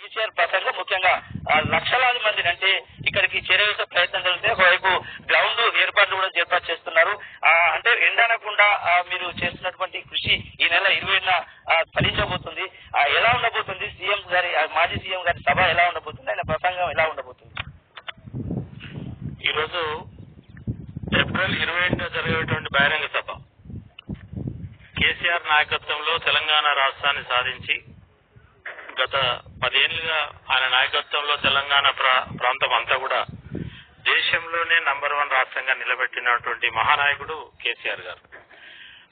కేసీఆర్ ప్రసంగం ముఖ్యంగా లక్షలాది మందిని అంటే ఇక్కడికి చేరవేసే ప్రయత్నం జరిగితే ఒకవైపు గ్రౌండ్ ఏర్పాట్లు కూడా ఏర్పాటు చేస్తున్నారు. అంటే ఎండనకుండా మీరు చేస్తున్నటువంటి కృషి ఈ నెల ఇరవైన ఫలించబోతుంది. ఎలా ఉండబోతుంది? సీఎం గారి మాజీ సీఎం గారి సభ ఎలా ఉండబోతుంది? ఆయన ప్రసంగం ఎలా ఉండబోతుంది? ఈరోజు ఏప్రిల్ ఇరవై ఏడున జరిగేటువంటి బహిరంగ సభ. కేసీఆర్ నాయకత్వంలో తెలంగాణ రాష్ట్రాన్ని సాధించి గత పదేళ్ళుగా ఆయన నాయకత్వంలో తెలంగాణ ప్రా- ప్రాంతం అంతా కూడా దేశంలోనే నంబర్ వన్ రాష్ట్రంగా నిలబెట్టినటువంటి మహానాయకుడు కేసీఆర్ గారు.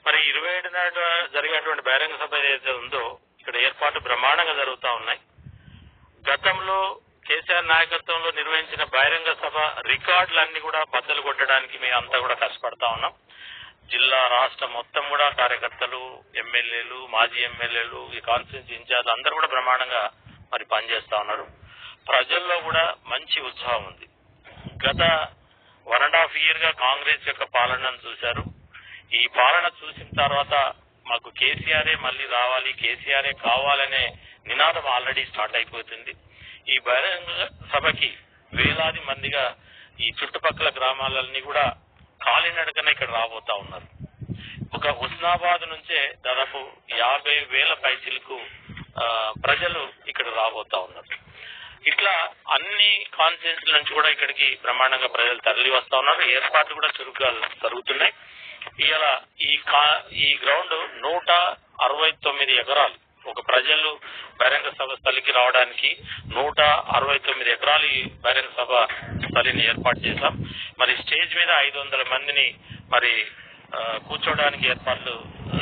మరి ఇరవై ఏడు నాడు జరిగినటువంటి బహిరంగ సభ ఏదైతే ఉందో ఇక్కడ ఏర్పాటు బ్రహ్మాండంగా జరుగుతా ఉన్నాయి. గతంలో కేసీఆర్ నాయకత్వంలో నిర్వహించిన బహిరంగ సభ రికార్డులన్నీ కూడా బద్దలు కొట్టడానికి మేము అంతా కూడా కష్టపడతా ఉన్నాం. జిల్లా రాష్ట్రం మొత్తం కూడా కార్యకర్తలు ఎమ్మెల్యేలు మాజీ ఎమ్మెల్యేలు ఈ కాన్స్టిట్యూన్సీ ఇన్ఛార్జ్ అందరూ కూడా బ్రహ్మాండంగా మరి పనిచేస్తా ఉన్నారు. ప్రజల్లో కూడా మంచి ఉత్సాహం ఉంది. గత వన్ అండ్ హాఫ్ ఇయర్గా కాంగ్రెస్ యొక్క పాలనను చూశారు. ఈ పాలన చూసిన తర్వాత మాకు కేసీఆరే మళ్ళీ రావాలి కేసీఆరే కావాలనే నినాదం ఆల్రెడీ స్టార్ట్ అయిపోతుంది. ఈ బహిరంగ సభకి వేలాది మందిగా ఈ చుట్టుపక్కల గ్రామాలన్నీ కూడా కాలినడకన ఇక్కడ రాబోతా ఉన్నారు. ఒక హుస్నాబాద్ నుంచే దాదాపు యాభై వేల పైసలకు ప్రజలు ఇక్కడ రాబోతా ఉన్నారు. ఇట్లా అన్ని కాన్స్టిట్యూన్సీల నుంచి కూడా ఇక్కడికి బ్రహ్మాండంగా ప్రజలు తరలి వస్తా ఉన్నారు. ఏర్పాట్లు కూడా చురుగ్గా జరుగుతున్నాయి. ఇలా ఈ కా ఈ గ్రౌండ్ నూట అరవై తొమ్మిది ఎకరాలు ఒక ప్రజలు బహిరంగ సభ స్థలికి రావడానికి నూట అరవై తొమ్మిది ఎకరాలు ఈ బహిరంగ సభ స్థలిని ఏర్పాటు చేశాం. మరి స్టేజ్ మీద ఐదు వందల మందిని మరి ఆ, కూర్చోవడానికి ఏర్పాట్లు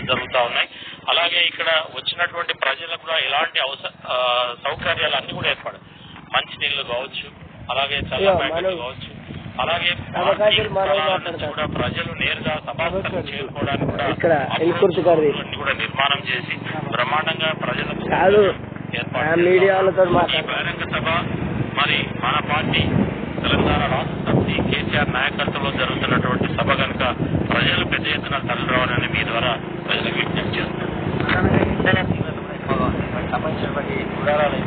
జరుగుతా ఉన్నాయి. అలాగే ఇక్కడ వచ్చినటువంటి ప్రజలకు కూడా ఎలాంటి అవసర ఆ, సౌకర్యాలు అన్ని కూడా ఏర్పడు మంచినీళ్ళు కావచ్చు అలాగే చల్ల ప్యాకెట్లు కావచ్చు. అలాగే కూడా ప్రజలు నేరుగా సభాస్థలం చేరుకోవడానికి కూడా ఇక్కడ కూడా నిర్మాణం చేసి బ్రహ్మాండంగా ప్రజలకు కాదు. ఏర్పాటు ఆ చేస్తాం. మీడియా వాళ్ళతో ఈ మాట్లాడు. బహిరంగ సభ మరి మన పార్టీ తెలంగాణ రాష్ట్ర సమితి కేసీఆర్ నాయకత్వంలో జరుగుతున్నటువంటి సభ కనుక ప్రజలు పెద్ద ఎత్తున తరలి రావాలని మీ ద్వారా ప్రజలకు విజ్ఞప్తి చేస్తాను సంబంధించినటువంటి వివరాలు